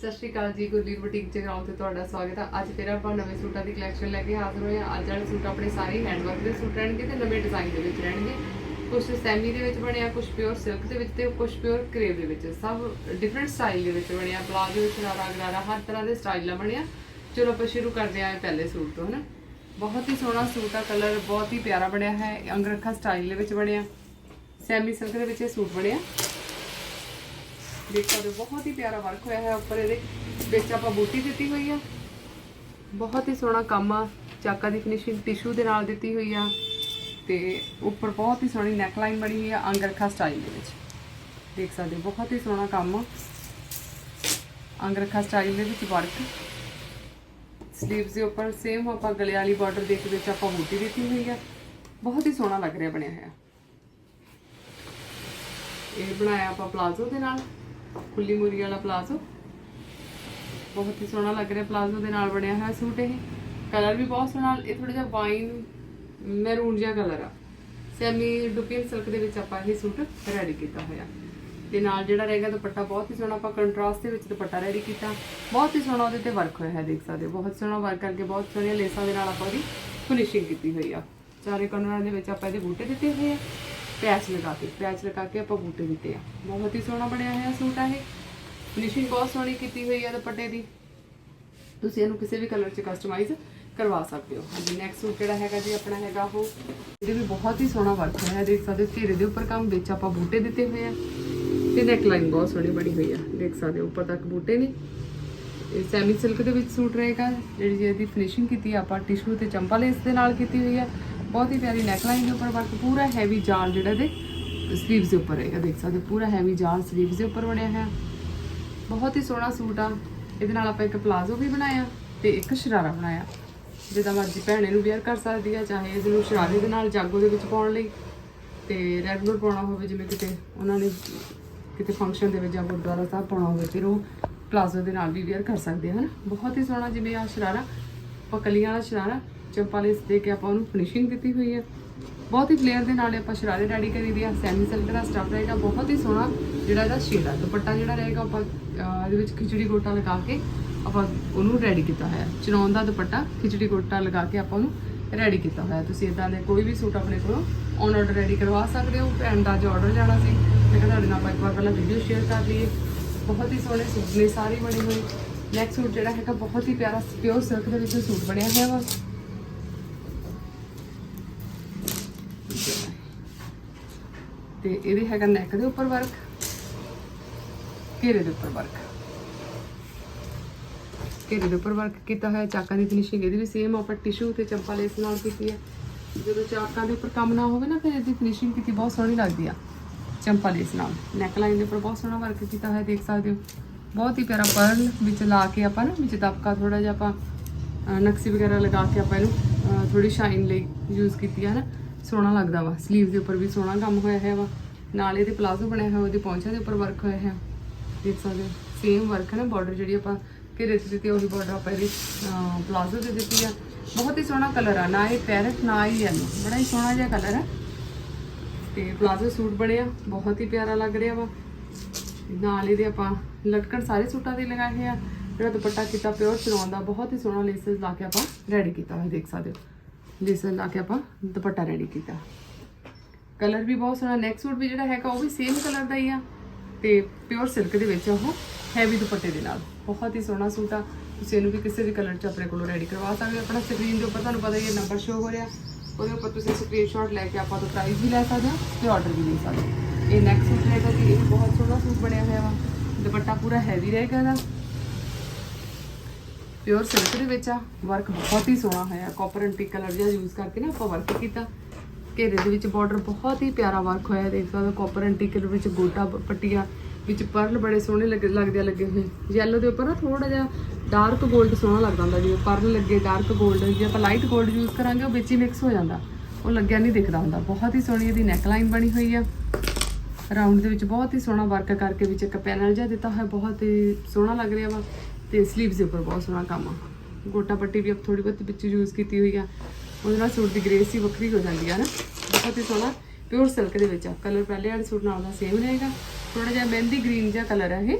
ਸਤਿ ਸ਼੍ਰੀ ਅਕਾਲ ਜੀ, ਗੁਰਲੀਨ ਬੁਟੀਕ ਜਗਰਾਉਂ ਤੇ ਤੁਹਾਡਾ ਸਵਾਗਤ ਹੈ। ਅੱਜ ਫਿਰ ਆਪਾਂ ਨਵੇਂ ਸੂਟਾਂ ਦੀ ਕਲੈਕਸ਼ਨ ਲੈ ਕੇ ਹਾਜ਼ਰ ਹੋਏ ਹਾਂ। ਅੱਜ ਵਾਲੇ ਸੂਟ ਆਪਣੇ ਸਾਰੇ ਹੈਂਡਵਰਕ ਦੇ ਸੂਟ ਰਹਿਣਗੇ ਤੇ ਨਵੇਂ ਡਿਜ਼ਾਈਨ ਦੇ ਵਿੱਚ ਰਹਿਣਗੇ। ਕੁਝ ਸੈਮੀ ਦੇ ਵਿੱਚ ਬਣਿਆ ਕੁਝ ਪਿਓਰ ਸਿਲਕ ਦੇ ਵਿੱਚ ਤੇ ਕੁਝ ਪਿਓਰ ਕਰੇਵ ਦੇ ਵਿੱਚ। ਸਭ ਡਿਫਰੈਂਟ ਸਟਾਈਲ ਦੇ ਵਿੱਚ ਬਣਿਆ। ਪਲਾਜੋ ਸ਼ਰਾਰਾ ਗਰਾਰਾ, ਹਰ ਤਰ੍ਹਾਂ ਦੇ ਸਟਾਈਲ ਨਾਲ ਬਣਿਆ। ਚਲੋ ਆਪਾਂ ਸ਼ੁਰੂ ਕਰਦੇ ਹਾਂ ਪਹਿਲੇ ਸੂਟ ਤੋਂ, ਹਨਾ? ਬਹੁਤ ਹੀ ਸੋਹਣਾ ਸੂਟ ਆ ਕਲਰ ਬਹੁਤ ਹੀ ਪਿਆਰਾ ਬਣਿਆ ਹੈ। ਅੰਗਰਖਾ ਸਟਾਈਲ ਦੇ ਵਿੱਚ ਬਣਿਆ। ਸੈਮੀ ਸਿਲਕ ਦੇ ਵਿੱਚ ਇਹ ਸੂਟ ਬਣਿਆ। ਦੇਖ ਸਕਦੇ ਹੋ, ਬਹੁਤ ਹੀ ਪਿਆਰਾ ਵਰਕ ਹੋਇਆ ਹੈ, ਉੱਪਰ ਇਹਦੇ ਵਿੱਚ ਆਪਾਂ ਬੂਟੀ ਦਿੱਤੀ ਹੋਈ ਆ। ਬਹੁਤ ਹੀ ਸੋਹਣਾ ਕੰਮ ਆ, ਚਾਕਾ ਦੀ ਫਿਨਿਸ਼ਿੰਗ ਟਿਸ਼ੂ ਦੇ ਨਾਲ ਦਿੱਤੀ ਹੋਈ ਆ ਤੇ ਉੱਪਰ ਬਹੁਤ ਹੀ ਸੋਹਣੀ ਨੈਕ ਲਾਈਨ ਬਣੀ ਹੋਈ ਆ, ਅੰਗਰਖਾ ਸਟਾਈਲ ਦੇ ਵਿੱਚ। ਦੇਖ ਸਕਦੇ ਹੋ, ਬਹੁਤ ਹੀ ਸੋਹਣਾ ਕੰਮ ਆ। ਅੰਗਰਖਾ ਸਟਾਈਲ ਦੇ ਵਿੱਚ ਵਰਕ ਸਲੀਵਸ ਦੇ ਉੱਪਰ ਸੇਮ ਆਪਾਂ ਗਲੇ ਵਾਲੀ ਬਾਰਡਰ ਦੇ ਵਿੱਚ ਆਪਾਂ ਬੂਟੀ ਦਿੱਤੀ ਹੋਈ ਆ। ਬਹੁਤ ਹੀ ਸੋਹਣਾ ਲੱਗ ਰਿਹਾ ਬਣਿਆ ਹੋਇਆ। ਇਹ ਬਣਾਇਆ ਆਪਾਂ ਪਲਾਜ਼ੋ ਦੇ ਨਾਲ। ਖੁੱਲੀ ਮੂਰੀ ਵਾਲਾ ਪਲਾਜ਼ੋ। ਬਹੁਤ ਹੀ ਸੋਹਣਾ ਲੱਗ ਰਿਹਾ ਪਲਾਜ਼ੋ ਦੇ ਨਾਲ ਬਣਿਆ ਹੋਇਆ ਸੂਟ ਇਹ। ਕਲਰ ਵੀ ਬਹੁਤ ਸੋਹਣਾ, ਇਹ ਥੋੜਾ ਜਿਹਾ ਵਾਈਨ, ਮੈਰੂਨ ਜਿਹਾ ਕਲਰ ਆ। ਸੈਮੀ ਡੁਪੀਨ ਸਿਲਕ ਦੇ ਵਿੱਚ ਆਪਾਂ ਇਹ ਸੂਟ ਰੈਡੀ ਕੀਤਾ ਹੋਇਆ। ਤੇ ਨਾਲ ਜਿਹੜਾ ਰਹੇਗਾ ਦੁਪੱਟਾ, ਬਹੁਤ ਹੀ ਸੋਹਣਾ ਆਪਾਂ ਕੰਟਰਾਸਟ ਦੇ ਵਿੱਚ ਦੁਪੱਟਾ ਰੈਡੀ ਕੀਤਾ। ਬਹੁਤ ਹੀ ਸੋਹਣਾ ਉਹਦੇ ਤੇ ਵਰਕ ਹੋਇਆ ਹੈ, ਦੇਖ ਸਕਦੇ ਹੋ। ਬਹੁਤ ਸੋਹਣਾ ਵਰਕ ਕਰਕੇ ਬਹੁਤ ਸੋਹਣੀਆਂ ਲੇਸਾਂ ਦੇ ਨਾਲ ਆਪਾਂ ਉਹਦੀ ਫਿਨਿਸ਼ਿੰਗ ਕੀਤੀ ਹੋਈ ਆ। ਚਾਰੇ ਕੋਨਰਾਂ ਦੇ ਵਿੱਚ ਆਪਾਂ ਇਹਦੇ ਬੂਟੇ ਦਿੱਤੇ ਹੋਏ ਆ। ਪੈਚ ਲਗਾ ਕੇ ਪੈਚ ਲਗਾ ਕੇ ਆਪਾਂ ਬੂਟੇ ਦਿੱਤੇ ਆ। ਬਹੁਤ ਹੀ ਸੋਹਣਾ ਬਣਿਆ ਹੋਇਆ ਸੂਟ ਆ ਇਹ। ਫਿਨਿਸ਼ਿੰਗ ਬਹੁਤ ਸੋਹਣੀ ਕੀਤੀ ਹੋਈ ਆ ਦੁਪੱਟੇ ਦੀ। ਤੁਸੀਂ ਇਹਨੂੰ ਕਿਸੇ ਵੀ ਕਲਰ 'ਚ ਕਸਟਮਾਈਜ਼ ਕਰਵਾ ਸਕਦੇ ਹੋ। ਹਾਂਜੀ ਨੈਕਸਟ ਸੂਟ ਜਿਹੜਾ ਹੈਗਾ ਜੀ? ਆਪਣਾ ਹੈਗਾ ਉਹ। ਇਹਦੇ ਵੀ ਬਹੁਤ ਹੀ ਸੋਹਣਾ ਵਰਕ ਹੋਇਆ। ਹੈ ਦੇਖ ਸਕਦੇ ਹੋ, ਘੇਰੇ ਦੇ ਉੱਪਰ ਕੰਮ ਵਿੱਚ ਆਪਾਂ ਬੂਟੇ ਦਿੱਤੇ ਹੋਏ ਆ। ਤੇ ਨੈਕ ਲਾਈਨ ਬਹੁਤ ਸੋਹਣੀ ਬਣੀ ਹੋਈ ਆ। ਦੇਖ ਸਕਦੇ ਹੋ, ਉੱਪਰ ਤੱਕ ਬੂਟੇ ਨੇ। ਇਹ ਸੈਮੀ ਸਿਲਕ ਦੇ ਵਿੱਚ ਸੂਟ ਰਹੇਗਾ। ਜਿਹੜੀ ਜੀ ਇਹਦੀ ਫਿਨਿਸ਼ਿੰਗ ਕੀਤੀ ਆਪਾਂ ਟਿਸ਼ੂ ਤੇ ਚੰਪਾ ਲੇਸ ਦੇ ਨਾਲ ਕੀਤੀ ਹੋਈ ਆ। ਬਹੁਤ ਹੀ ਪਿਆਰੀ ਨੈਕਲਾਈਨ ਦੇ ਉੱਪਰ ਵਰਕ ਪੂਰਾ ਹੈਵੀ ਜਾਲ ਜਿਹੜਾ ਇਹਦੇ ਸਲੀਵਸ ਦੇ ਉੱਪਰ ਹੈਗਾ ਦੇਖ ਸਕਦੇ ਪੂਰਾ ਹੈਵੀ ਜਾਲ ਸਲੀਵਸ ਦੇ ਉੱਪਰ ਬਣਿਆ ਹੈ ਬਹੁਤ ਹੀ ਸੋਹਣਾ ਸੂਟ ਆ। ਇਹਦੇ ਨਾਲ ਆਪਾਂ ਇੱਕ ਪਲਾਜ਼ੋ ਵੀ ਬਣਾਇਆ ਤੇ ਇੱਕ ਸ਼ਰਾਰਾ ਬਣਾਇਆ, ਜਿੱਦਾਂ ਮਰਜ਼ੀ ਭੈਣੇ ਨੂੰ ਵੇਅਰ ਕਰ ਸਕਦੀ ਆ, ਚਾਹੇ ਇਸ ਨੂੰ ਸ਼ਰਾਰੇ ਦੇ ਨਾਲ ਜਾਗੋ ਦੇ ਵਿੱਚ ਪਾਉਣ ਲਈ। ਤੇ ਰੈਗੂਲਰ ਪਾਉਣਾ ਹੋਵੇ, ਜਿਵੇਂ ਕਿਤੇ ਉਹਨਾਂ ਨੇ ਕਿਤੇ ਫੰਕਸ਼ਨ ਦੇ ਵਿੱਚ ਜਾਂ ਗੁਰਦੁਆਰਾ ਸਾਹਿਬ ਪਾਉਣਾ ਹੋਵੇ, ਫਿਰ ਉਹ ਪਲਾਜ਼ੋ ਦੇ ਨਾਲ ਵੀ ਵੇਅਰ ਕਰ ਸਕਦੇ ਹਨ? ਬਹੁਤ ਹੀ ਸੋਹਣਾ ਜਿਵੇਂ ਆ ਸ਼ਰਾਰਾ, ਪਕਲੀਆਂ ਵਾਲਾ ਸ਼ਰਾਰਾ। ਚੰਪਾ ਲੇਸ ਦੇ ਕੇ ਆਪਾਂ ਉਹਨੂੰ ਫਿਨਿਸ਼ਿੰਗ ਦਿੱਤੀ ਹੋਈ ਹੈ। ਬਹੁਤ ਹੀ ਫਲੇਅਰ ਦੇ ਨਾਲ ਆਪਾਂ ਸ਼ਰਾਰੇ ਰੈਡੀ ਕਰੀ ਦੀ ਆ, ਸੈਮੀ ਸਿਲਕ ਦਾ ਸਟਫ ਰਹੇਗਾ, ਬਹੁਤ ਹੀ ਸੋਹਣਾ ਜਿਹੜਾ ਇਹਦਾ ਸ਼ੇਡ ਆ, ਦੁਪੱਟਾ ਜਿਹੜਾ ਰਹੇਗਾ ਆਪਾਂ ਇਹਦੇ ਵਿੱਚ ਖਿਚੜੀ ਗੋਟਾ ਲਗਾ ਕੇ ਆਪਾਂ ਉਹਨੂੰ ਰੈਡੀ ਕੀਤਾ ਹੋਇਆ। ਚਨੌਨ ਦਾ ਦੁਪੱਟਾ, ਖਿਚੜੀ ਗੋਟਾ ਲਗਾ ਕੇ ਆਪਾਂ ਉਹਨੂੰ ਰੈਡੀ ਕੀਤਾ ਹੋਇਆ। ਤੁਸੀਂ ਇਦਾਂ ਦੇ ਕੋਈ ਵੀ ਸੂਟ ਆਪਣੇ ਕੋਲੋਂ ਔਨ ਆਰਡਰ ਰੈਡੀ ਕਰਵਾ ਸਕਦੇ ਹੋ, ਭੈਣ ਦਾ ਜੋ ਆਰਡਰ ਜਾਣਾ ਸੀ। ਮੈਂ ਕਿਹਾ ਤੁਹਾਡੇ ਨਾਲ ਆਪਾਂ ਇੱਕ ਵਾਰ ਪਹਿਲਾਂ ਵੀਡੀਓ ਸ਼ੇਅਰ ਕਰ ਲਈਏ। ਬਹੁਤ ਹੀ ਸੋਹਣੇ ਸੂਟ ਨੇ, ਸਾਰੇ ਬਣੇ ਹੋਏ। ਨੈਕਸਟ ਸੂਟ ਜਿਹੜਾ ਹੈਗਾ, ਬਹੁਤ ਹੀ ਪਿਆਰਾ ਪਿਓਰ ਸਿਲਕ ਦੇ ਵਿੱਚ ਸੂਟ ਬਣਿਆ ਹੋਇਆ ਵਾ। ਤੇ ਇਹਦੇ ਹੈਗਾ ਨੈਕ ਦੇ ਉੱਪਰ ਵਰਕ ਘੇਰੇ ਦੇ ਉੱਪਰ ਵਰਕ ਘੇਰੇ ਦੇ ਉੱਪਰ ਵਰਕ ਕੀਤਾ ਹੋਇਆ, ਚਾਕਾਂ ਦੀ ਫਿਨਿਸ਼ਿੰਗ ਇਹਦੀ ਵੀ ਸੇਮ ਆਪਾਂ ਟਿਸ਼ੂ ਤੇ ਚੰਪਾ ਲੇਸ ਨਾਲ ਕੀਤੀ ਹੈ ਜਦੋਂ ਚਾਕਾਂ ਦੇ ਉੱਪਰ ਕੰਮ ਨਾ ਹੋਵੇ ਨਾ, ਫਿਰ ਇਹਦੀ ਫਿਨਿਸ਼ਿੰਗ ਕੀਤੀ ਬਹੁਤ ਸੋਹਣੀ ਲੱਗਦੀ ਆ, ਚੰਪਾ ਲੇਸ ਨਾਲ। ਨੈਕ ਲਾਈਨ ਦੇ ਉੱਪਰ ਬਹੁਤ ਸੋਹਣਾ ਵਰਕ ਕੀਤਾ ਹੋਇਆ, ਦੇਖ ਸਕਦੇ ਹੋ। ਬਹੁਤ ਹੀ ਪਿਆਰਾ ਪਰਲ ਵਿੱਚ ਲਾ ਕੇ ਆਪਾਂ ਨਾ, ਵਿੱਚ ਦਬਕਾ ਥੋੜਾ ਜਿਹਾ ਆਪਾਂ ਨਕਸ਼ੀ ਵਗੈਰਾ ਲਗਾ ਕੇ ਆਪਾਂ ਇਹਨੂੰ ਥੋੜੀ ਸ਼ਾਈਨ ਲਈ ਯੂਜ਼ ਕੀਤੀ ਹੈ ਨਾ। ਸੋਹਣਾ ਲੱਗਦਾ ਵਾ। ਸਲੀਵ ਦੇ ਉੱਪਰ ਵੀ ਸੋਹਣਾ ਕੰਮ ਹੋਇਆ ਹੈ ਵਾ। ਨਾਲ ਇਹਦੇ ਪਲਾਜ਼ੋ ਬਣਿਆ ਹੋਇਆ ਉਹਦੇ ਪੌਂਚਾਂ ਦੇ ਉੱਪਰ ਵਰਕ ਹੋਇਆ ਹੈ ਦੇਖ ਸਕਦੇ ਹੋ ਸੇਮ ਵਰਕ ਹੈ ਨਾ ਬਾਰਡਰ ਜਿਹੜੀ ਆਪਾਂ ਘੇਰੇ ਤੇ ਦਿੱਤੀ ਆ, ਉਹੀ ਬਾਰਡਰ ਆਪਾਂ ਇਹਦੇ ਪਲਾਜ਼ੋ ਤੇ ਦਿੱਤੀ ਆ। ਬਹੁਤ ਹੀ ਸੋਹਣਾ ਕਲਰ ਆ ਨਾ ਇਹ ਪੈਰਟ ਨਾ ਹੀ ਯੈਲੋ ਬੜਾ ਹੀ ਸੋਹਣਾ ਜਿਹਾ ਕਲਰ ਆ ਤੇ ਪਲਾਜ਼ੋ ਸੂਟ ਬਣਿਆ ਬਹੁਤ ਹੀ ਪਿਆਰਾ ਲੱਗ ਰਿਹਾ ਵਾ। ਨਾਲ ਇਹਦੇ ਆਪਾਂ ਲਟਕਣ ਸਾਰੇ ਸੂਟਾਂ ਦੇ ਲਗਾਏ ਆ। ਜਿਹੜਾ ਦੁਪੱਟਾ ਕੀਤਾ ਪਿਓਰ ਚਨੌਨ ਦਾ ਬਹੁਤ ਹੀ ਸੋਹਣਾ ਲੇਸਸ ਲਾ ਕੇ ਆਪਾਂ ਰੈਡੀ ਕੀਤਾ ਹੋਇਆ ਦੇਖ ਸਕਦੇ ਹੋ। ਲੇਸਸ ਲਾ ਕੇ ਆਪਾਂ ਦੁਪੱਟਾ ਰੈਡੀ ਕੀਤਾ। ਕਲਰ ਵੀ ਬਹੁਤ ਸੋਹਣਾ ਨੈਕ ਸੂਟ ਵੀ ਜਿਹੜਾ ਹੈਗਾ ਉਹ ਵੀ ਸੇਮ ਕਲਰ ਦਾ ਹੀ ਆ ਤੇ ਪਿਓਰ ਸਿਲਕ ਦੇ ਵਿੱਚ ਉਹ ਹੈਵੀ ਦੁਪੱਟੇ ਦੇ ਨਾਲ। ਬਹੁਤ ਹੀ ਸੋਹਣਾ ਸੂਟ ਆ। ਤੁਸੀਂ ਇਹਨੂੰ ਵੀ ਕਿਸੇ ਵੀ ਕਲਰ 'ਚ ਆਪਣੇ ਕੋਲੋਂ ਰੈਡੀ ਕਰਵਾ ਸਕਦੇ ਹੋ। ਆਪਣਾ ਸਕਰੀਨ ਦੇ ਉੱਪਰ ਤੁਹਾਨੂੰ ਪਤਾ ਹੀ ਹੈ ਨੰਬਰ ਸ਼ੋ ਹੋ ਰਿਹਾ। ਉਹਦੇ ਉੱਪਰ ਤੁਸੀਂ ਸਕਰੀਨਸ਼ਾਟ ਲੈ ਕੇ ਆਪਾਂ ਤੋਂ ਪ੍ਰਾਈਸ ਵੀ ਲੈ ਸਕਦੇ ਹੋ ਤੇ ਆਰਡਰ ਵੀ ਲੈ ਸਕਦੇ ਇਹ ਨੈਕ ਸੂਟ ਹੈਗਾ ਜੀ, ਇਹ ਬਹੁਤ ਸੋਹਣਾ ਸੂਟ ਬਣਿਆ ਹੋਇਆ ਵਾ। ਦੁਪੱਟਾ ਪੂਰਾ ਹੈਵੀ ਰਹੇਗਾ ਇਹਦਾ। ਪਿਓਰ ਸਿਲਕ ਦੇ ਵਿੱਚ ਆ ਵਰਕ ਬਹੁਤ ਹੀ ਸੋਹਣਾ ਹੋਇਆ। ਕਾਪਰ ਐਂਟੀਕ ਕਲਰ ਜਿਹਾ ਯੂਜ਼ ਕਰਕੇ ਨਾ ਆਪਾਂ ਵਰਕ ਕੀਤਾ। ਘੇਰੇ ਦੇ ਵਿੱਚ ਬਾਰਡਰ ਬਹੁਤ ਹੀ ਪਿਆਰਾ ਵਰਕ ਹੋਇਆ ਦੇਖ ਸਕਦੇ ਹੋ ਕਾਪਰ ਐਂਟੀਕ ਕਲਰ ਵਿੱਚ ਗੋਟਾ ਪੱਟੀਆਂ, ਵਿੱਚ ਪਰਲ ਬੜੇ ਸੋਹਣੇ ਲੱਗਦੇ ਲੱਗੇ ਹੋਏ। ਯੈਲੋ ਦੇ ਉੱਪਰ ਨਾ ਥੋੜਾ ਜਿਹਾ ਡਾਰਕ ਗੋਲਡ ਸੋਹਣਾ ਲੱਗਦਾ ਹੁੰਦਾ। ਜਿਵੇਂ ਪਰਲ ਲੱਗੇ ਡਾਰਕ ਗੋਲਡ ਜੇ ਆਪਾਂ ਲਾਈਟ ਗੋਲਡ ਯੂਜ਼ ਕਰਾਂਗੇ, ਉਹ ਵਿੱਚ ਹੀ ਮਿਕਸ ਹੋ ਜਾਂਦਾ। ਉਹ ਲੱਗਿਆ ਨਹੀਂ ਦਿਖਦਾ ਹੁੰਦਾ। ਬਹੁਤ ਹੀ ਸੋਹਣੀ ਇਹਦੀ ਨੈਕਲਾਈਨ ਬਣੀ ਹੋਈ ਆ। ਰਾਉਂਡ ਦੇ ਵਿੱਚ ਬਹੁਤ ਹੀ ਸੋਹਣਾ ਵਰਕ ਕਰਕੇ ਵਿੱਚ ਇੱਕ ਪੈਨਲ ਜਿਹਾ ਦਿੱਤਾ ਹੋਇਆ। ਬਹੁਤ ਹੀ ਸੋਹਣਾ ਲੱਗ ਰਿਹਾ ਵਾ। ਤੇ ਸਲੀਵਸ ਦੇ ਉੱਪਰ ਬਹੁਤ ਸੋਹਣਾ ਕੰਮ ਆ। ਗੋਟਾ ਪੱਟੀ ਵੀ ਥੋੜੀ ਬਹੁਤ ਵਿੱਚ ਯੂਜ਼ ਕੀਤੀ ਹੋਈ ਆ। ਉਹਦੇ ਨਾਲ ਸੂਟ ਦੀ ਗ੍ਰੇਸ ਹੀ ਵੱਖਰੀ ਹੋ ਜਾਂਦੀ ਆ ਨਾ। ਬਹੁਤ ਹੀ ਸੋਹਣਾ ਪਿਓਰ ਸਿਲਕ ਦੇ ਵਿੱਚ ਆ। ਕਲਰ ਪਹਿਲੇ ਵਾਲੇ ਸੂਟ ਨਾਲ ਦਾ ਸੇਮ ਰਹੇਗਾ। ਥੋੜਾ ਜਿਹਾ ਮਹਿੰਦੀ ਗ੍ਰੀਨ ਜਿਹਾ ਕਲਰ ਹੈ ਇਹ।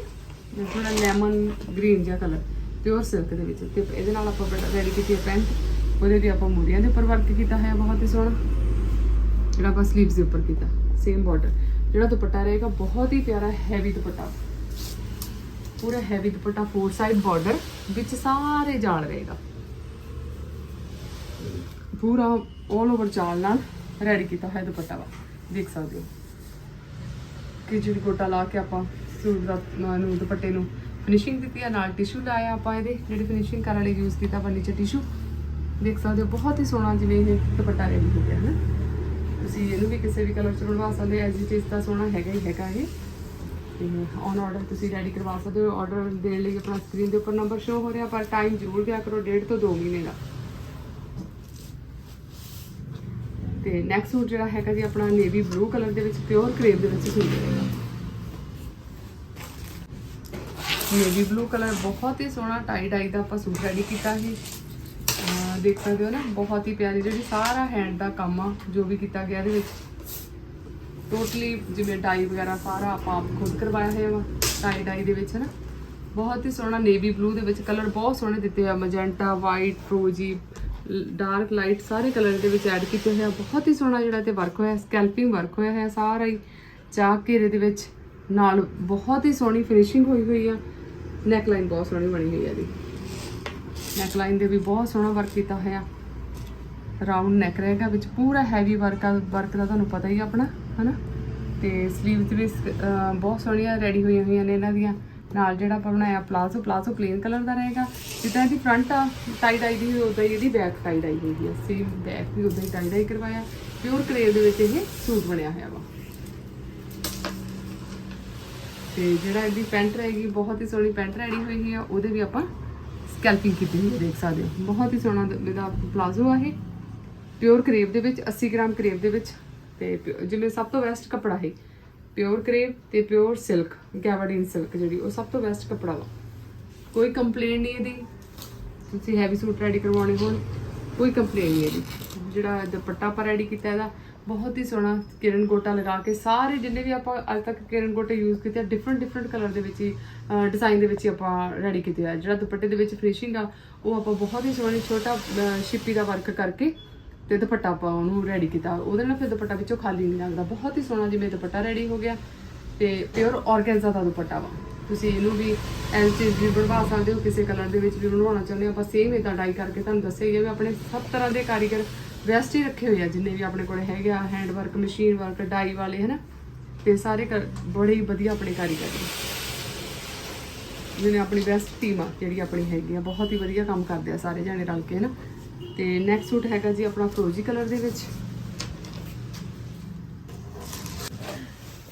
ਥੋੜਾ ਲੈਮਨ ਗ੍ਰੀਨ ਜਿਹਾ ਕਲਰ ਪਿਓਰ ਸਿਲਕ ਦੇ ਵਿੱਚ। ਤੇ ਇਹਦੇ ਨਾਲ ਆਪਾਂ ਰੈਡੀ ਕੀਤੀ ਹੈ ਪੈਂਟ। ਉਹਦੇ ਵੀ ਆਪਾਂ ਮੂਰੀਆਂ ਦੇ ਉੱਪਰ ਵਰਕ ਕੀਤਾ ਹੋਇਆ ਬਹੁਤ ਹੀ ਸੋਹਣਾ। ਜਿਹੜਾ ਆਪਾਂ ਸਲੀਵਸ ਦੇ ਉੱਪਰ ਕੀਤਾ। ਸੇਮ ਬਾਰਡਰ ਜਿਹੜਾ ਦੁਪੱਟਾ ਰਹੇਗਾ ਬਹੁਤ ਹੀ ਪਿਆਰਾ ਹੈਵੀ ਦੁਪੱਟਾ। ਪੂਰਾ heavy dupatta four side border ਵਿੱਚ ਸਾਰੇ ਜਾਲ ਰਹੇਗਾ। ਪੂਰਾ 올 ਓਵਰ ਚਾਲ ਨਾਲ ਰੈਡੀ ਕੀਤਾ ਹੋਇਆ ਦੁਪੱਟਾ ਵਾ। ਦੇਖ ਸਕਦੇ ਹੋ ਕਿ ਜਿਹੜੀ ਗੋਟਾ ਲਾ ਕੇ ਆਪਾਂ ਸੂਟ ਦਾ ਨੂੰ, ਦੁਪੱਟੇ ਨੂੰ ਫਿਨਿਸ਼ਿੰਗ ਦਿੱਤੀ ਆ, ਨਾਲ ਟਿਸ਼ੂ ਲਾਇਆ ਆਪਾਂ ਇਹਦੇ। ਜਿਹੜੀ ਫਿਨਿਸ਼ਿੰਗ ਕਰਨ ਲਈ ਯੂਜ਼ ਕੀਤਾ ਆਪਾਂ ਨੀਚੇ ਟਿਸ਼ੂ ਦੇਖ ਸਕਦੇ ਹੋ, ਬਹੁਤ ਹੀ ਸੋਹਣਾ ਜਿਵੇਂ ਇਹ ਦੁਪੱਟਾ ਰੈਡੀ ਹੋ ਗਿਆ ਹੈ ਨਾ ਤੁਸੀਂ ਇਹਨੂੰ ਵੀ ਕਿਸੇ ਵੀ ਕਲਰ ਚ ਬਣਵਾ ਸਕਦੇ ਐਜ ਇਟ ਇਜ਼ ਤਾਂ ਸੋਹਣਾ ਹੈਗਾ ਹੀ ਹੈਗਾ ਇਹ। ਤੇ ਔਨ ਆਰਡਰ ਤੁਸੀਂ ਰੈਡੀ ਕਰਵਾ ਸਕਦੇ ਹੋ। ਆਰਡਰ ਦੇਣ ਲਈ ਆਪਣਾ ਸਕਰੀਨ ਦੇ ਉੱਪਰ ਨੰਬਰ ਸ਼ੋ ਹੋ ਰਿਹਾ, ਪਰ ਟਾਈਮ ਜ਼ਰੂਰ ਦਿਆ ਕਰੋ, ਡੇਢ ਤੋਂ 2 ਮਹੀਨੇ ਦਾ। ਤੇ ਨੈਕਸਟ ਸੂਟ ਜਿਹੜਾ ਹੈਗਾ ਜੀ, ਆਪਣਾ ਨੇਵੀ ਬਲੂ ਕਲਰ ਦੇ ਵਿੱਚ ਪਿਓਰ ਕਰੇਪ ਦੇ ਵਿੱਚ ਸੂਟ ਰਹੇਗਾ ਨੇਵੀ ਬਲੂ ਕਲਰ ਬਹੁਤ ਹੀ ਸੋਹਣਾ ਟਾਈ ਡਾਈ ਦਾ ਆਪਾਂ ਸੂਟ ਰੈਡੀ ਕੀਤਾ ਸੀ। ਦੇਖ ਸਕਦੇ ਹੋ ਨਾ, ਬਹੁਤ ਹੀ ਪਿਆਰੀ, ਜਿਹੜੀ ਸਾਰਾ ਹੈਂਡ ਦਾ ਕੰਮ ਆ, ਜੋ ਵੀ ਕੀਤਾ ਗਿਆ ਇਹਦੇ ਵਿੱਚ। ਟੋਟਲੀ ਜਿਵੇਂ ਡਾਈ ਵਗੈਰਾ ਸਾਰਾ ਆਪਾਂ ਆਪ ਖੁਦ ਕਰਵਾਇਆ ਹੋਇਆ ਵਾ ਟਾਈ ਡਾਈ ਦੇ ਵਿੱਚ ਨਾ ਬਹੁਤ ਹੀ ਸੋਹਣਾ ਨੇਵੀ ਬਲੂ ਦੇ ਵਿੱਚ ਕਲਰ ਬਹੁਤ ਸੋਹਣੇ ਦਿੱਤੇ ਆ ਮੈਜੈਂਟਾ ਵਾਈਟ ਫਰੋਜੀ ਡਾਰਕ ਲਾਈਟ ਸਾਰੇ ਕਲਰ ਦੇ ਵਿੱਚ ਐਡ ਕੀਤੇ ਹੋਏ ਆ। ਬਹੁਤ ਹੀ ਸੋਹਣਾ ਜਿਹੜਾ ਤੇ ਵਰਕ ਹੋਇਆ ਸਕੈਲਪਿੰਗ ਵਰਕ ਹੋਇਆ ਹੈ ਸਾਰਾ ਹੀ। ਚਾਕ ਘੇਰੇ ਦੇ ਵਿੱਚ ਨਾਲ ਬਹੁਤ ਹੀ ਸੋਹਣੀ ਫਿਨਿਸ਼ਿੰਗ ਹੋਈ ਹੋਈ ਆ। ਨੈਕ ਲਾਈਨ ਬਹੁਤ ਸੋਹਣੀ ਬਣੀ ਹੋਈ ਆ ਇਹਦੀ। ਨੈਕ ਲਾਈਨ ਦੇ ਵੀ ਬਹੁਤ ਸੋਹਣਾ ਵਰਕ ਕੀਤਾ ਹੋਇਆ। ਰਾਉਂਡ ਨੈਕ ਰਹੇਗਾ ਵਿੱਚ ਪੂਰਾ ਹੈਵੀ ਵਰਕ ਆ ਵਰਕ ਦਾ ਤੁਹਾਨੂੰ ਪਤਾ ਹੀ ਆ ਆਪਣਾ ਹਨਾ? ਤੇ ਸਲੀਵਸ ਵੀ ਅਹ, ਬਹੁਤ ਸੋਹਣੀਆਂ ਰੈਡੀ ਹੋਈਆਂ ਹੋਈਆਂ ਨੇ ਇਹਨਾਂ ਦੀਆਂ। ਨਾਲ ਜਿਹੜਾ ਆਪਾਂ ਬਣਾਇਆ ਪਲਾਜ਼ੋ ਪਲਾਜ਼ੋ ਪਲੇਨ ਕਲਰ ਦਾ ਰਹੇਗਾ। ਜਿੱਦਾਂ ਇਹਦੀ ਫਰੰਟ ਆ ਟਾਈ ਡਾਈ ਦੀ ਉਦਾਂ ਹੀ ਇਹਦੀ ਬੈਕ ਟਾਈ ਡਾਈ ਹੋਈ ਹੈ ਸੇਮ ਬੈਕ ਵੀ ਉਦਾਂ ਹੀ ਟਾਈ ਡਾਈ ਕਰਵਾਇਆ। ਪਿਓਰ ਕਰੇਲ ਦੇ ਵਿੱਚ ਇਹ ਸੂਟ ਬਣਿਆ ਹੋਇਆ ਵਾ। ਤੇ ਜਿਹੜਾ ਇਹਦੀ ਪੈਂਟ ਰਹੇਗੀ ਬਹੁਤ ਹੀ ਸੋਹਣੀ ਪੈਂਟ ਰੈਡੀ ਹੋਈ ਹੈ ਉਹਦੇ ਵੀ ਆਪਾਂ ਸਕੈਲਪਿੰਗ ਕੀਤੀ ਹੋਈ ਦੇਖ ਸਕਦੇ ਹੋ। ਬਹੁਤ ਹੀ ਸੋਹਣਾ ਇਹਦਾ ਪਲਾਜ਼ੋ ਆ ਇਹ। ਪਿਓਰ ਕਰੇਵ ਦੇ ਵਿੱਚ 80 ਗ੍ਰਾਮ ਕਰੇਵ ਦੇ ਵਿੱਚ ਤੇ ਪਿ- ਜਿਵੇਂ ਸਭ ਤੋਂ ਬੈਸਟ ਕੱਪੜਾ ਹੈ ਪਿਓਰ ਕਰੇਵ ਤੇ ਪਿਓਰ ਸਿਲਕ ਗੈਵਾਡੀਨ ਸਿਲਕ ਜਿਹੜੀ ਉਹ ਸਭ ਤੋਂ ਬੈਸਟ ਕੱਪੜਾ ਵਾ। ਕੋਈ ਕੰਪਲੇਨ ਨਹੀਂ ਇਹਦੀ ਤੁਸੀਂ ਹੈਵੀ ਸੂਟ ਰੈਡੀ ਕਰਵਾਉਣੇ ਹੋਣ ਕੋਈ ਕੰਪਲੇਨ ਨਹੀਂ ਇਹਦੀ। ਜਿਹੜਾ ਦੁਪੱਟਾ ਆਪਾਂ ਰੈਡੀ ਕੀਤਾ ਇਹਦਾ ਬਹੁਤ ਹੀ ਸੋਹਣਾ ਕਿਰਨ ਗੋਟਾ ਲਗਾ ਕੇ ਸਾਰੇ ਜਿੰਨੇ ਵੀ ਆਪਾਂ ਅੱਜ ਤੱਕ ਕਿਰਨ ਗੋਟੇ ਯੂਜ਼ ਕੀਤੇ ਆ ਡਿਫਰੈਂਟ ਡਿਫਰੈਂਟ ਕਲਰ ਦੇ ਵਿੱਚ ਹੀ ਡਿਜ਼ਾਈਨ ਦੇ ਵਿੱਚ ਹੀ ਆਪਾਂ ਰੈਡੀ ਕੀਤੇ ਆ। ਜਿਹੜਾ ਦੁਪੱਟੇ ਦੇ ਵਿੱਚ ਫਿਨਿਸ਼ਿੰਗ ਆ ਉਹ ਆਪਾਂ ਬਹੁਤ ਹੀ ਸੋਹਣੀ ਛੋਟਾ ਅਹ, ਸ਼ਿੱਪੀ ਦਾ ਵਰਕ ਕਰਕੇ ਤੇ ਦੁਪੱਟਾ ਆਪਾਂ ਉਹਨੂੰ ਰੈਡੀ ਕੀਤਾ। ਉਹਦੇ ਨਾਲ ਫਿਰ ਦੁਪੱਟਾ ਵਿੱਚੋਂ ਖਾਲੀ ਨਹੀਂ ਲੱਗਦਾ। ਬਹੁਤ ਹੀ ਸੋਹਣਾ ਜਿਵੇਂ ਦੁਪੱਟਾ ਰੈਡੀ ਹੋ ਗਿਆ ਤੇ ਪਿਓਰ ਆਰਗੈਂਜ਼ਾ ਦਾ ਦੁਪੱਟਾ ਵਾ। ਤੁਸੀਂ ਇਹਨੂੰ ਵੀ ਐਲ ਚੀਜ਼ ਵੀ ਬਣਵਾ ਸਕਦੇ ਹੋ, ਕਿਸੇ ਕਲਰ ਦੇ ਵਿੱਚ ਵੀ ਬਣਵਾਉਣਾ ਚਾਹੁੰਦੇ ਹੋ। ਆਪਾਂ ਸੇਮ ਇਦਾਂ ਡਾਈ ਕਰਕੇ ਤੁਹਾਨੂੰ ਦੱਸਿਆ ਹੀ ਹੈ ਵੀ ਆਪਣੇ ਸਭ ਤਰ੍ਹਾਂ ਦੇ ਕਾਰੀਗਰ ਬੈਸਟ ਹੀ ਰੱਖੇ ਹੋਏ ਆ, ਜਿੰਨੇ ਵੀ ਆਪਣੇ ਕੋਲ ਹੈਗੇ ਆ hand work machine work dye ਵਾਲੇ, ਹਨਾ? ਤੇ ਸਾਰੇ ਕਰ- ਬੜੇ ਹੀ ਵਧੀਆ ਆਪਣੇ ਕਾਰੀਗਰ ਨੇ। ਜਿਹਨੇ ਆਪਣੀ ਬੈਸਟ ਟੀਮ ਆ, ਜਿਹੜੀ ਆਪਣੀ ਹੈਗੀ ਆ। ਬਹੁਤ ਹੀ ਵਧੀਆ ਕੰਮ ਕਰਦੇ ਆ ਸਾਰੇ ਜਾਣੇ ਰਲ ਕੇ, ਹਨਾ? ਤੇ ਨੈਕਸਟ ਸੂਟ ਹੈਗਾ ਜੀ ਆਪਣਾ ਫਰੋਜੀ ਕਲਰ ਦੇ ਵਿੱਚ।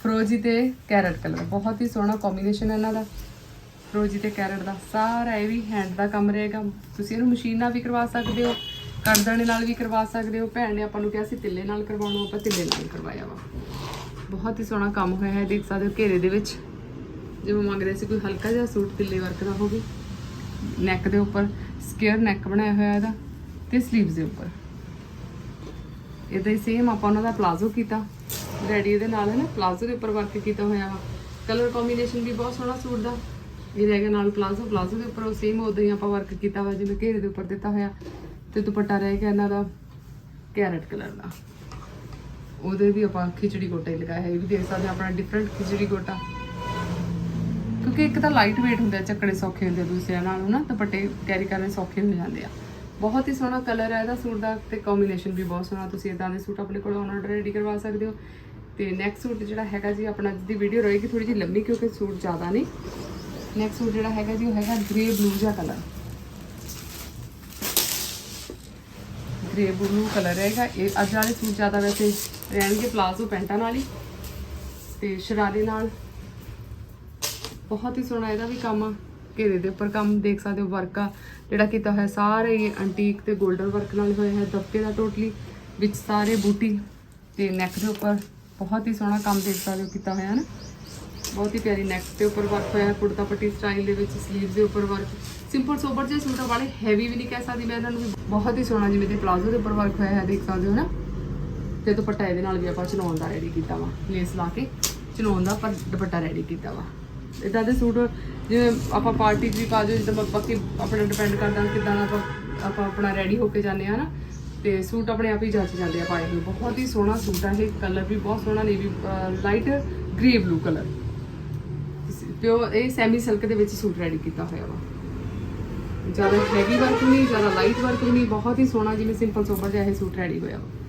ਫਰੋਜੀ ਤੇ ਕੈਰਟ ਕਲਰ ਬਹੁਤ ਹੀ ਸੋਹਣਾ ਕੰਬੀਨੇਸ਼ਨ ਹੈ ਇਹਨਾਂ ਦਾ। ਫਰੋਜੀ ਤੇ ਕੈਰਟ ਦਾ ਸਾਰਾ ਇਹ ਵੀ ਹੈਂਡ ਦਾ ਕੰਮ ਰਹੇਗਾ। ਤੁਸੀਂ ਇਹਨੂੰ ਮਸ਼ੀਨ ਨਾਲ ਵੀ ਕਰਵਾ ਸਕਦੇ ਹੋ ਕਰਦਣੇ ਨਾਲ ਵੀ ਕਰਵਾ ਸਕਦੇ ਹੋ, ਭੈਣ ਨੇ ਆਪਾਂ ਨੂੰ ਕਿਹਾ ਸੀ ਤਿੱਲੇ ਨਾਲ ਕਰਵਾਉਣਾ, ਆਪਾਂ ਤਿੱਲੇ ਨਾਲ ਕਰਵਾਇਆ ਵਾ। ਬਹੁਤ ਹੀ ਸੋਹਣਾ ਕੰਮ ਹੋਇਆ ਹੈ, ਦੇਖ ਸਕਦੇ ਹੋ ਘੇਰੇ ਦੇ ਵਿੱਚ। ਜਿਵੇਂ ਮੰਗ ਰਹੇ ਸੀ ਕੋਈ ਹਲਕਾ ਜਿਹਾ ਸੂਟ ਤਿੱਲੇ ਵਰਕ ਦਾ ਹੋਵੇ। ਨੈਕ ਦੇ ਉੱਪਰ ਸਕੁਅਰ ਨੈਕ ਬਣਾਇਆ ਹੋਇਆ ਇਹਦਾ। ਤੇ ਸਲੀਵਸ ਦੇ ਉੱਪਰ। ਇਦਾਂ ਹੀ ਸੇਮ ਆਪਾਂ ਉਹਨਾਂ ਦਾ ਪਲਾਜ਼ੋ ਕੀਤਾ। ਰੈਡੀ ਇਹਦੇ ਨਾਲ ਹੈ ਨਾ ਪਲਾਜ਼ੋ ਦੇ ਉੱਪਰ ਵਰਕ ਕੀਤਾ ਹੋਇਆ ਵਾ। ਕਲਰ ਕੰਬੀਨੇਸ਼ਨ ਵੀ ਬਹੁਤ ਸੋਹਣਾ ਸੂਟ ਦਾ। ਇਹ ਰਹਿ ਗਿਆ ਨਾਲ ਪਲਾਜ਼ੋ ਪਲਾਜ਼ੋ ਦੇ ਉੱਪਰ ਸੇਮ ਉਦਾਂ ਹੀ ਆਪਾਂ ਵਰਕ ਕੀਤਾ ਵਾ, ਜਿਵੇਂ ਘੇਰੇ ਦੇ ਉੱਪਰ ਦਿੱਤਾ ਹੋਇਆ। ਤੇ ਦੁਪੱਟਾ ਰਹਿ ਗਿਆ ਇਹਨਾਂ ਦਾ ਕੈਰਟ ਕਲਰ ਦਾ। ਉਹਦੇ ਵੀ ਆਪਾਂ ਖਿਚੜੀ ਗੋਟਾ ਹੀ ਲਗਾਇਆ ਹੈ ਇਹ ਵੀ ਦੇਖ ਸਕਦੇ ਹਾਂ ਆਪਣਾ ਡਿਫਰੈਂਟ ਖਿਚੜੀ ਗੋਟਾ ਕਿਉਂਕਿ ਇੱਕ ਤਾਂ ਲਾਈਟ weight ਹੁੰਦੇ ਆ ਚੱਕਣੇ ਸੌਖੇ ਹੁੰਦੇ ਦੂਸਰਿਆਂ ਨਾਲੋਂ ਨਾ, ਦੁਪੱਟੇ ਕੈਰੀ ਕਰਨੇ ਸੌਖੇ ਹੋ ਜਾਂਦੇ ਆ। ਬਹੁਤ ਹੀ ਸੋਹਣਾ ਕਲਰ ਹੈ ਇਹਦਾ, ਸੂਟ ਦਾ ਤੇ ਕੰਬੀਨੇਸ਼ਨ ਵੀ ਬਹੁਤ ਸੋਹਣਾ, ਤੁਸੀਂ ਇਦਾਂ ਦੇ ਸੂਟ ਆਪਣੇ ਕੋਲ ਔਨ ਆਰਡਰ ਰੈਡੀ ਕਰਵਾ ਸਕਦੇ ਹੋ। ਤੇ ਨੈਕਸਟ ਸੂਟ ਜਿਹੜਾ ਹੈਗਾ ਜੀ, ਆਪਣਾ ਅੱਜ ਦੀ ਵੀਡੀਓ ਰਹੇਗੀ ਥੋੜੀ ਜਿਹੀ ਲੰਮੀ, ਕਿਉਂਕਿ ਸੂਟ ਜ਼ਿਆਦਾ ਨੇ ਨੈਕਸਟ ਸੂਟ ਜਿਹੜਾ ਹੈਗਾ ਜੀ, ਉਹ ਹੈਗਾ ਗ੍ਰੇ ਬਲੂ ਜਿਹਾ ਕਲਰ ਗ੍ਰੇ ਬਲੂ ਕਲਰ ਹੈਗਾ ਇਹ ਅੱਜ ਵਾਲੇ ਸੂਟ ਜ਼ਿਆਦਾ ਵੈਸੇ ਰਹਿਣਗੇ ਪਲਾਜ਼ੋ ਪੈਂਟਾਂ ਨਾਲ ਹੀ। ਤੇ ਸ਼ਰਾਰੇ ਨਾਲ। ਬਹੁਤ ਹੀ ਸੋਹਣਾ ਇਹਦਾ ਵੀ ਕੰਮ ਆ। ਘੇਰੇ ਦੇ ਉੱਪਰ ਕੰਮ ਦੇਖ ਸਕਦੇ ਹੋ ਵਰਕ ਆ, ਜਿਹੜਾ ਕੀਤਾ ਹੋਇਆ ਸਾਰੇ ਹੀ ਐਂਟੀਕ ਤੇ 골ਡਨ ਵਰਕ ਨਾਲ ਹੋਇਆ ਹੈ, ਦਬਕੇ ਦਾ ਟੋਟਲੀ ਵਿੱਚ ਸਾਰੇ ਬੂਟੀ ਤੇ ਨੈਕ ਦੇ ਉੱਪਰ ਬਹੁਤ ਹੀ ਸੋਹਣਾ ਕੰਮ ਦੇਖ ਸਕਦੇ ਹੋ ਕੀਤਾ ਹੋਇਆ ਨਾ ਬਹੁਤ ਹੀ ਪਿਆਰੀ ਨੈਕ ਦੇ ਉੱਪਰ ਵਰਕ ਹੋਇਆ ਹੈ, ਕੁੜਤਾ ਪੱਟੀ ਸਟਾਈਲ ਦੇ ਵਿੱਚ ਸਲੀਵਸ ਦੇ ਉੱਪਰ ਵਰਕ ਸਿੰਪਲ ਸੋਬਰ ਜਿਹੇ ਸੂਟ ਆ ਵਾਲੇ ਹੈਵੀ ਵੀ ਨਹੀਂ ਕਹਿ ਸਕਦੀ, ਮੈਂ ਇਹਨਾਂ ਨੂੰ ਬਹੁਤ ਹੀ ਸੋਹਣਾ ਜਿਵੇਂ ਤੇ ਪਲਾਜ਼ੋ ਦੇ ਉੱਪਰ ਵਰਕ ਹੋਇਆ ਹੈ, ਦੇਖ ਸਕਦੇ ਹੋ ਨਾ ਤੇ ਦੁਪੱਟਾ ਇਹਦੇ ਨਾਲ ਵੀ ਆਪਾਂ ਚਨੌਨ ਦਾ ਰੈਡੀ ਕੀਤਾ ਵਾ ਲੇਸ ਲਾ ਕੇ ਚਨੌਨ ਦਾ ਪਰ ਦੁਪੱਟਾ ਰੈਡੀ ਕੀਤਾ ਵਾ। ਇਦਾਂ ਦੇ ਸੂਟ ਜਿਵੇਂ ਆਪਾਂ ਪਾਰਟੀ 'ਚ ਵੀ ਪਾ ਜਾਓ ਜਿੱਦਾਂ ਬਾਕੀ ਆਪਣਾ ਡਿਪੈਂਡ ਕਰਦਾ ਕਿਦਾਂ ਆਪਾਂ ਆਪਾਂ ਆਪਣਾ ਰੈਡੀ ਹੋ ਕੇ ਜਾਂਦੇ ਆ ਨਾ, ਤੇ ਸੂਟ ਆਪਣੇ ਆਪ ਹੀ ਜੱਚ ਜਾਂਦੇ ਆ ਪਾਏ ਹੋਏ। ਬਹੁਤ ਹੀ ਸੋਹਣਾ ਸੂਟ ਆ ਇਹ ਕਲਰ ਵੀ ਬਹੁਤ ਸੋਹਣਾ navy light grey blue colour ਪਿਓ ਇਹ ਸੈਮੀ ਸਿਲਕ ਦੇ ਵਿੱਚ ਸੂਟ ਰੈਡੀ ਕੀਤਾ ਹੋਇਆ ਵਾ। ਜ਼ਿਆਦਾ ਹੈਵੀ ਵਰਕ ਨਹੀਂ, ਜ਼ਿਆਦਾ ਲਾਈਟ ਵਰਕ ਨਹੀਂ, ਬਹੁਤ ਹੀ ਸੋਹਣਾ, ਜਿਵੇਂ ਸਿੰਪਲ ਸੋਬਰ ਜਿਹਾ ਇਹ ਸੂਟ ਰੈਡੀ ਹੋਇਆ ਵਾ।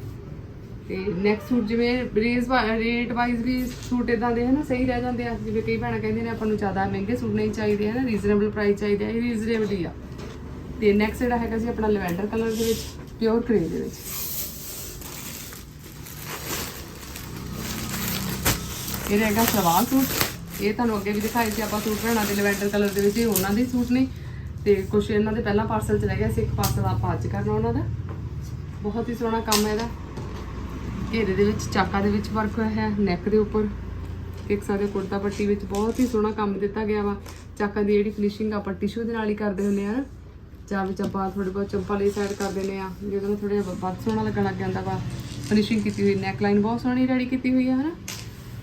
ਤੇ ਨੈਕਸਟ ਸੂਟ ਜਿਵੇਂ ਰੇਸ ਰੇਟ ਵਾਈਜ਼ ਵੀ ਸੂਟ ਇਦਾਂ ਦੇ ਹਨ ਸਹੀ ਰਹਿ ਜਾਂਦੇ ਆ। ਜਿਵੇਂ ਕਈ ਭੈਣਾਂ ਕਹਿੰਦੇ ਨੇ ਆਪਾਂ ਨੂੰ ਜ਼ਿਆਦਾ ਮਹਿੰਗੇ ਸੂਟ ਨਹੀਂ ਚਾਹੀਦੇ ਹਨ ਰੀਜ਼ਨੇਬਲ ਪ੍ਰਾਈਸ ਚਾਹੀਦੇ ਆ, ਇਹ ਰੀਜ਼ਨੇਬਲ ਹੀ ਆ। ਤੇ ਨੈਕਸਟ ਜਿਹੜਾ ਹੈਗਾ ਜੀ ਆਪਣਾ ਲਵੈਂਡਰ ਕਲਰ ਦੇ ਵਿੱਚ ਪਿਓਰ ਕਰੇ ਦੇ ਵਿੱਚ। ਇਹ ਰਹੇਗਾ ਸਲਵਾਰ ਸੂਟ ਇਹ ਤੁਹਾਨੂੰ ਅੱਗੇ ਵੀ ਦਿਖਾਏ ਸੀ ਆਪਾਂ ਸੂਟ ਭੈਣਾਂ ਦੇ ਲੈਵੈਂਡਰ ਕਲਰ ਦੇ ਵਿੱਚ, ਇਹ ਉਹਨਾਂ ਦੇ ਸੂਟ ਨੇ। ਤੇ ਕੁਝ ਇਹਨਾਂ ਦੇ ਪਹਿਲਾਂ ਪਾਰਸਲ ਚ ਰਹਿ ਗਿਆ ਸੀ, ਇੱਕ ਪਾਰਸਲ ਆਪਾਂ ਅੱਜ ਕਰਨਾ ਉਹਨਾਂ ਦਾ। ਬਹੁਤ ਹੀ ਸੋਹਣਾ ਕੰਮ ਹੈ ਇਹਦਾ। ਘੇਰੇ ਦੇ ਵਿੱਚ, ਚਾਕਾ ਦੇ ਵਿੱਚ ਵਰਕ ਹੋਇਆ ਹੈ ਨੈਕ ਦੇ ਉੱਪਰ। ਇੱਕ ਸਕਦੇ ਕੁੜਤਾ ਪੱਟੀ ਵਿੱਚ ਬਹੁਤ ਹੀ ਸੋਹਣਾ ਕੰਮ ਦਿੱਤਾ ਗਿਆ ਵਾ। ਚਾਕਾ ਦੀ ਜਿਹੜੀ ਫਿਨਿਸ਼ਿੰਗ ਆਪਾਂ ਟਿਸ਼ੂ ਦੇ ਨਾਲ ਹੀ ਕਰਦੇ ਹੁੰਦੇ ਆ ਨਾ ਜਾਂ ਵਿੱਚ ਆਪਾਂ ਥੋੜੇ ਬਹੁਤ ਚੰਪਾ ਲਈ ਸਾਈਡ ਕਰ ਦਿੰਦੇ ਆ ਜਿਹਦੇ ਨਾਲ ਥੋੜਾ ਜਿਹਾ ਵੱਧ ਸੋਹਣਾ ਲੱਗਣ ਲੱਗ ਜਾਂਦਾ ਵਾ ਫਿਨਿਸ਼ਿੰਗ ਕੀਤੀ ਹੋਈ ਨੈਕ ਲਾਈਨ ਬਹੁਤ ਸੋਹਣੀ ਰੈਡੀ ਕੀਤੀ ਹੋਈ ਆ, ਹਨਾ?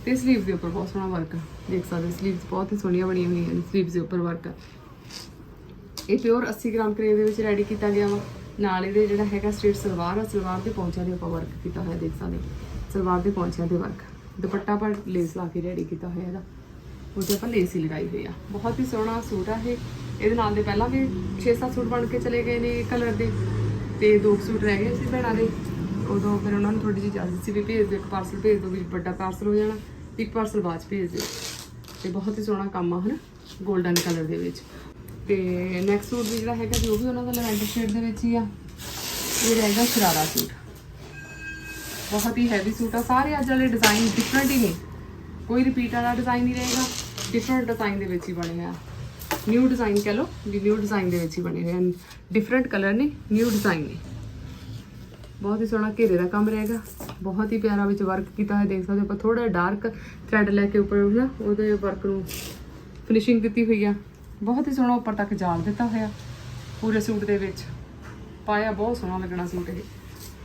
ਤੇ ਸਲੀਵ ਦੇ ਉੱਪਰ ਬਹੁਤ ਸੋਹਣਾ ਵਰਕ ਦੇਖ ਸਕਦੇ ਸਲੀਵਸ ਬਹੁਤ ਹੀ ਸੋਹਣੀਆਂ ਬਣੀਆਂ ਹੋਈਆਂ ਨੇ ਸਲੀਵਸ ਦੇ ਉੱਪਰ ਵਰਕ ਇਹ ਪਿਓਰ 80 ਗ੍ਰਾਮ ਕਰੇਵ ਦੇ ਵਿੱਚ ਰੈਡੀ ਕੀਤਾ ਗਿਆ ਵਾ। ਨਾਲ ਇਹਦੇ ਜਿਹੜਾ ਹੈਗਾ ਸਟ੍ਰੇਟ ਸਲਵਾਰ ਆ, ਸਲਵਾਰ ਦੇ ਪੌਂਚਿਆਂ ਦੇ ਉੱਪਰ ਵਰਕ ਕੀਤਾ ਹੋਇਆ, ਦੇਖ ਸਕਦੇ ਸਲਵਾਰ ਦੇ ਪੌਂਚਿਆਂ ਤੇ ਵਰਕ ਦੁਪੱਟਾ ਪਰ ਲੇਸ ਲਾ ਕੇ ਰੈਡੀ ਕੀਤਾ ਹੋਇਆ ਇਹਦਾ। ਉਹਦੇ ਆਪਾਂ ਲੇਸ ਹੀ ਲਗਾਈ ਹੋਈ ਆ। ਬਹੁਤ ਹੀ ਸੋਹਣਾ ਸੂਟ ਆ ਇਹ। ਇਹਦੇ ਨਾਲ ਦੇ ਪਹਿਲਾਂ ਵੀ 6-7 ਸੂਟ ਬਣ ਕੇ ਚਲੇ ਗਏ ਨੇ ਕਲਰ ਦੇ। ਤੇ ਦੋ ਕੁ ਸੂਟ ਰਹਿ ਗਏ ਸੀ ਭੈਣਾਂ ਦੇ। ਉਦੋਂ ਫਿਰ ਉਹਨਾਂ ਨੂੰ ਥੋੜੀ ਜਿਹੀ ਇਜਾਜ਼ਤ ਸੀ ਵੀ ਭੇਜ ਦਿਓ ਇੱਕ ਪਾਰਸਲ ਭੇਜ ਦਿਓ ਵੀ ਵੱਡਾ ਪਾਰਸਲ ਹੋ ਜਾਣਾ। ਇੱਕ ਪਾਰਸਲ ਬਾਅਦ 'ਚ ਭੇਜ ਦਿਓ ਤੇ ਬਹੁਤ ਹੀ ਸੋਹਣਾ ਕੰਮ ਆ ਹਨਾ 골ਡਨ ਕਲਰ ਦੇ ਵਿੱਚ। ਤੇ ਨੈਕਸਟ ਸੂਟ ਵੀ ਜਿਹੜਾ ਹੈਗਾ ਜੋ ਵੀ ਉਹਨਾਂ ਦਾ ਲਵੈਂਡਰ ਸ਼ੇਡ ਦੇ ਵਿੱਚ ਹੀ ਆ। ਇਹ ਰਹੇਗਾ ਸ਼ਰਾਰਾ ਸੂਟ ਬਹੁਤ ਹੀ ਹੈਵੀ ਸੂਟ ਆ। ਸਾਰੇ ਅੱਜ ਵਾਲੇ ਡਿਜ਼ਾਈਨ ਡਿਫਰੈਂਟ ਹੀ ਨੇ। ਕੋਈ ਰਿਪੀਟ ਵਾਲਾ ਡਿਜ਼ਾਈਨ ਨਹੀਂ ਰਹੇਗਾ। ਡਿਫਰੈਂਟ ਡਿਜ਼ਾਈਨ ਦੇ ਵਿੱਚ ਹੀ ਬਣੇ ਆ। ਨਿਊ ਡਿਜ਼ਾਈਨ ਕਹ ਲਓ, ਵੀ ਨਿਊ ਡਿਜ਼ਾਈਨ ਦੇ ਵਿੱਚ ਹੀ ਬਣੇ ਹੋਏ ਹਨ ਡਿਫਰੈਂਟ ਕਲਰ ਨੇ ਨਿਊ ਡਿਜ਼ਾਈਨ ਨੇ। ਬਹੁਤ ਹੀ ਸੋਹਣਾ ਘੇਰੇ ਦਾ ਕੰਮ ਰਹੇਗਾ। ਬਹੁਤ ਹੀ ਪਿਆਰਾ ਵਿੱਚ ਵਰਕ ਕੀਤਾ ਹੈ ਦੇਖ ਸਕਦੇ ਹੋ ਆਪਾਂ। ਥੋੜਾ ਡਾਰਕ ਥ੍ਰੈਡ ਲੈ ਕੇ ਉੱਪਰ ਉਹਦੇ ਵਰਕ ਨੂੰ ਫਿਨਿਸ਼ਿੰਗ ਦਿੱਤੀ ਹੋਈ ਆ। ਬਹੁਤ ਹੀ ਸੋਹਣਾ ਉੱਪਰ ਤੱਕ ਜਾਲ ਦਿੱਤਾ ਹੋਇਆ ਪੂਰੇ ਸੂਟ ਦੇ ਵਿੱਚ। ਪਾਇਆ ਬਹੁਤ ਸੋਹਣਾ ਲੱਗਣਾ ਸੂਟ ਇਹ।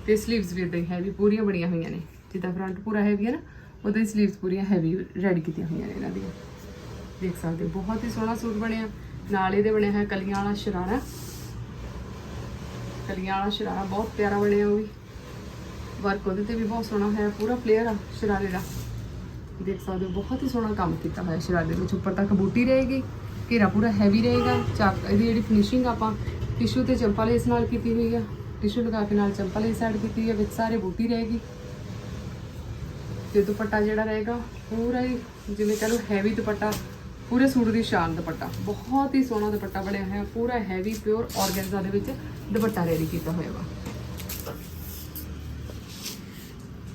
ਤੇ ਸਲੀਵਸ ਵੀ ਇਦਾਂ ਹੀ ਹੈਵੀ ਪੂਰੀਆਂ ਬਣੀਆਂ ਹੋਈਆਂ ਨੇ। ਜਿੱਦਾਂ ਫਰੰਟ ਪੂਰਾ ਹੈਵੀ ਹੈ ਨਾ ਉਹਦੇ ਸਲੀਵਸ ਪੂਰੀਆਂ ਹੈਵੀ ਰੈਡੀ ਕੀਤੀਆਂ ਹੋਈਆਂ ਨੇ ਇਹਨਾਂ ਦੀਆਂ। ਦੇਖ ਸਕਦੇ ਹੋ, ਬਹੁਤ ਹੀ ਸੋਹਣਾ ਸੂਟ ਬਣਿਆ। ਨਾਲ ਇਹਦੇ ਬਣਿਆ ਹੈ ਕਲੀਆਂ ਵਾਲਾ ਸ਼ਰਾਰਾ। ਕਲੀਆਂ ਵਾਲਾ ਸ਼ਰਾਰਾ ਬਹੁਤ ਪਿਆਰਾ ਬਣਿਆ ਉਹ ਵੀ। ਵਰਕ ਉਹਦੇ ਤੇ ਵੀ ਬਹੁਤ ਸੋਹਣਾ ਹੈ ਪੂਰਾ ਪਲੇਅਰ ਆ ਸ਼ਰਾਰੇ ਦਾ। ਦੇਖ ਸਕਦੇ ਹੋ, ਬਹੁਤ ਹੀ ਸੋਹਣਾ ਕੰਮ ਕੀਤਾ ਹੋਇਆ ਸ਼ਰਾਰੇ ਦੇ ਵਿੱਚ। ਉੱਪਰ ਤੱਕ ਬੂਟੀ ਰਹੇਗੀ। ਘੇਰਾ ਪੂਰਾ ਹੈਵੀ ਰਹੇਗਾ, ਚੱਕ, ਇਹਦੀ ਜਿਹੜੀ ਫਿਨਿਸ਼ਿੰਗ ਆਪਾਂ ਟਿਸ਼ੂ ਤੇ ਚੰਪਾ ਲੇਸ ਨਾਲ ਕੀਤੀ ਹੋਈ ਆ ਟਿਸ਼ੂ ਲਗਾ ਕੇ ਨਾਲ ਚੰਪਾ ਲੇਸ ਐਡ ਕੀਤੀ ਹੋਈ ਆ, ਵਿੱਚ ਸਾਰੇ ਬੂਟੀ ਰਹੇਗੀ। ਤੇ ਦੁਪੱਟਾ ਜਿਹੜਾ ਰਹੇਗਾ, ਪੂਰਾ ਹੀ ਜਿਵੇਂ ਕਹ ਲਓ ਹੈਵੀ ਦੁਪੱਟਾ, ਪੂਰੇ ਸੂਟ ਦੀ ਸ਼ਾਨ ਦੁਪੱਟਾ, ਬਹੁਤ ਹੀ ਸੋਹਣਾ ਦੁਪੱਟਾ ਬਣਿਆ ਹੋਇਆ, ਪੂਰਾ ਹੈਵੀ ਪਿਓਰ ਆਰਗੈਂਜ਼ਾ ਦੇ ਵਿੱਚ ਦੁਪੱਟਾ ਰੈਡੀ ਕੀਤਾ ਹੋਇਆ ਵਾ।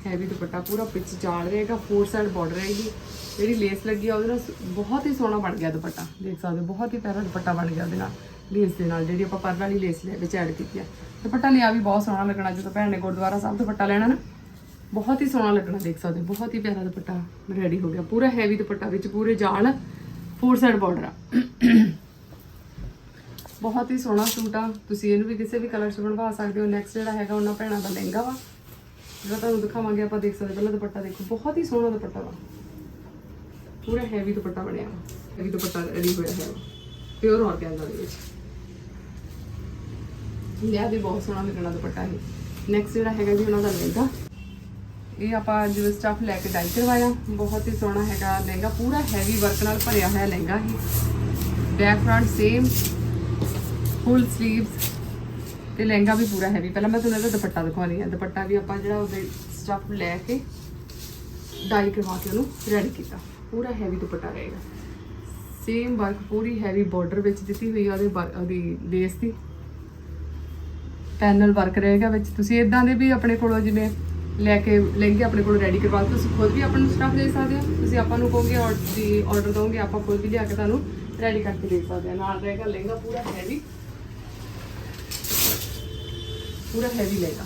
ਹੈਵੀ ਦੁਪੱਟਾ ਪੂਰਾ ਪਿੱਛ ਜਾਲ ਰਹੇਗਾ ਫੋਰ ਸਾਈਡ ਬਾਰਡਰ ਰਹੇਗੀ। ਜਿਹੜੀ ਲੇਸ ਲੱਗੀ ਆ, ਉਹਦੇ ਨਾਲ ਬਹੁਤ ਹੀ ਸੋਹਣਾ ਬਣ ਗਿਆ ਦੁਪੱਟਾ, ਦੇਖ ਸਕਦੇ ਹੋ, ਬਹੁਤ ਹੀ ਪਿਆਰਾ ਦੁਪੱਟਾ ਬਣ ਗਿਆ ਉਹਦੇ ਨਾਲ, ਲੇਸ ਦੇ ਨਾਲ, ਜਿਹੜੀ ਆਪਾਂ ਪਰ ਵਾਲੀ ਲੇਸ ਲੈ, ਵਿੱਚ ਐਡ ਕੀਤੀ ਆ। ਦੁਪੱਟਾ ਲਿਆ ਵੀ ਬਹੁਤ ਸੋਹਣਾ ਲੱਗਣਾ, ਜਦੋਂ ਭੈਣ ਨੇ ਗੁਰਦੁਆਰਾ ਸਾਹਿਬ ਦੁਪੱਟਾ ਲੈਣਾ ਨਾ, ਬਹੁਤ ਹੀ ਸੋਹਣਾ ਲੱਗਣਾ, ਦੇਖ ਸਕਦੇ ਹੋ, ਬਹੁਤ ਹੀ ਪਿਆਰਾ ਦੁਪੱਟਾ ਰੈਡੀ ਹੋ ਗਿਆ, ਪੂਰਾ ਹੈਵੀ ਦੁਪੱਟਾ ਵਿੱਚ, ਪੂਰੇ ਜਾਲ ਫੋਰ ਸਾਈਡ ਬਾਰਡਰ ਆ। ਬਹੁਤ ਹੀ ਸੋਹਣਾ ਸੂਟ ਆ, ਤੁਸੀਂ ਇਹਨੂੰ ਵੀ ਕਿਸੇ ਵੀ ਕਲਰ 'ਚ ਬਣਵਾ ਸਕਦੇ ਹੋ ਨੈਕਸਟ ਜਿਹੜਾ ਹੈਗਾ ਉਹਨਾਂ ਭੈਣਾਂ ਦਾ ਲਹਿੰਗਾ ਵਾ, ਜਿਹੜਾ ਤੁਹਾਨੂੰ ਦਿਖਾਵਾਂਗੇ, ਆਪਾਂ ਦੇਖ ਸਕਦੇ ਪਹਿਲਾਂ ਦੁਪੱਟਾ ਦੇਖੋ, ਬਹੁਤ ਹੀ ਸੋਹਣਾ ਦੁਪੱਟਾ ਵਾ। ਪੂਰਾ ਹੈਵੀ ਦੁਪੱਟਾ ਬਣਿਆ। ਵਾ ਹੈਵੀ ਦੁਪੱਟਾ ਰੈਡੀ ਹੋਇਆ ਹੈ। ਪਿਓਰ ਆਰਗੈਂਜ਼ਾ ਦੇ ਵਿੱਚ। ਲਿਆ ਵੀ ਬਹੁਤ ਸੋਹਣਾ ਲੱਗਣਾ ਦੁਪੱਟਾ ਇਹ। ਨੈਕਸਟ ਜਿਹੜਾ ਹੈਗਾ ਜੀ, ਉਹਨਾਂ ਦਾ ਲਹਿੰਗਾ। ਇਹ ਆਪਾਂ ਜਿਵੇਂ ਸਟਫ ਲੈ ਕੇ ਡਾਈ ਕਰਵਾਇਆ। ਬਹੁਤ ਹੀ ਸੋਹਣਾ ਹੈਗਾ ਲਹਿੰਗਾ। ਪੂਰਾ ਹੈਵੀ ਵਰਕ ਨਾਲ ਭਰਿਆ ਹੋਇਆ ਲਹਿੰਗਾ ਹੀ back front same full sleeves ਤੇ ਲਹਿੰਗਾ ਵੀ ਪੂਰਾ ਹੈਵੀ ਪਹਿਲਾਂ ਮੈਂ ਤੁਹਾਨੂੰ ਇਹਦਾ ਦੁਪੱਟਾ ਦਿਖਾਉਣੀ ਆ। ਦੁਪੱਟਾ ਵੀ ਆਪਾਂ ਜਿਹੜਾ ਉਹਦੇ ਸਟਫ ਲੈ ਕੇ ਡਾਈ ਕਰਵਾ ਕੇ ਉਹਨੂੰ ਰੈਡੀ ਕੀਤਾ। ਪੂਰਾ ਹੈਵੀ ਦੁਪੱਟਾ ਰਹੇਗਾ। ਸੇਮ ਵਰਕ ਪੂਰੀ ਹੈਵੀ ਬਾਰਡਰ ਵਿੱਚ ਦਿੱਤੀ ਹੋਈ ਆ ਉਹਦੇ ਵਰ- ਉਹਦੀ ਲੇਸ ਦੀ। ਪੈਨਲ ਵਰਕ ਰਹੇਗਾ ਵਿੱਚ। ਤੁਸੀਂ ਇਦਾਂ ਦੇ ਵੀ ਆਪਣੇ ਕੋਲੋਂ ਜਿਵੇਂ ਲੈ ਕੇ, ਲਹਿੰਗੇ ਆਪਣੇ ਕੋਲ ਰੈਡੀ ਕਰਵਾ ਕੇ ਤੁਸੀਂ ਖੁਦ ਵੀ ਆਪਾਂ ਨੂੰ ਸਟਫ ਦੇ ਸਕਦੇ ਹੋ। ਤੁਸੀਂ ਆਪਾਂ ਨੂੰ ਕਹੋਗੇ ਔਰ ਦੀ ਆਰਡਰ ਦੋਗੇ ਆਪਾਂ ਖੁਦ ਵੀ ਲਿਆ ਕੇ ਤੁਹਾਨੂੰ ਰੈਡੀ ਕਰਕੇ ਦੇ ਸਕਦੇ ਹਾਂ। ਨਾਲ ਰਹੇਗਾ ਲਹਿੰਗਾ ਪੂਰਾ ਹੈਵੀ ਪੂਰਾ ਹੈਵੀ ਲਹਿੰਗਾ।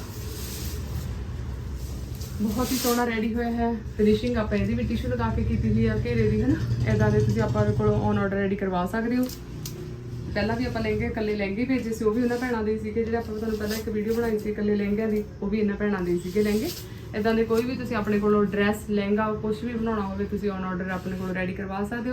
ਬਹੁਤ ਹੀ ਸੋਹਣਾ ਰੈਡੀ ਹੋਇਆ ਹੈ। ਫਿਨਿਸ਼ਿੰਗ ਆਪਾਂ ਇਹਦੀ ਵੀ ਟਿਸ਼ੂ ਲਗਾ ਕੇ ਕੀਤੀ ਹੋਈ ਆ, ਘੇਰੇ ਦੀ ਹੈ ਨਾ ਇਦਾਂ ਦੇ ਤੁਸੀਂ ਆਪਾਂ ਕੋਲੋਂ ਔਨ ਆਰਡਰ ਰੈਡੀ ਕਰਵਾ ਸਕਦੇ ਹੋ। ਪਹਿਲਾਂ ਵੀ ਆਪਾਂ ਲਹਿੰਗੇ ਇਕੱਲੇ ਲਹਿੰਗੇ ਭੇਜੇ ਸੀ, ਉਹ ਵੀ ਉਹਨਾਂ ਭੈਣਾਂ ਦੇ ਸੀਗੇ, ਜਿਹੜੇ ਆਪਾਂ ਤੁਹਾਨੂੰ ਪਹਿਲਾਂ ਇੱਕ ਵੀਡੀਓ ਬਣਾਈ ਸੀ ਇਕੱਲੇ ਲਹਿੰਗਿਆਂ ਦੀ, ਉਹ ਵੀ ਇਹਨਾਂ ਭੈਣਾਂ ਦੇ ਸੀਗੇ ਲਹਿੰਗੇ। ਇਦਾਂ ਦੇ ਕੋਈ ਵੀ ਤੁਸੀਂ ਆਪਣੇ ਕੋਲੋਂ ਡਰੈਸ ਲਹਿੰਗਾ ਕੁਝ ਵੀ ਬਣਾਉਣਾ ਹੋਵੇ, ਤੁਸੀਂ ਔਨ ਆਰਡਰ ਆਪਣੇ ਕੋਲੋਂ ਰੈਡੀ ਕਰਵਾ ਸਕਦੇ ਹੋ।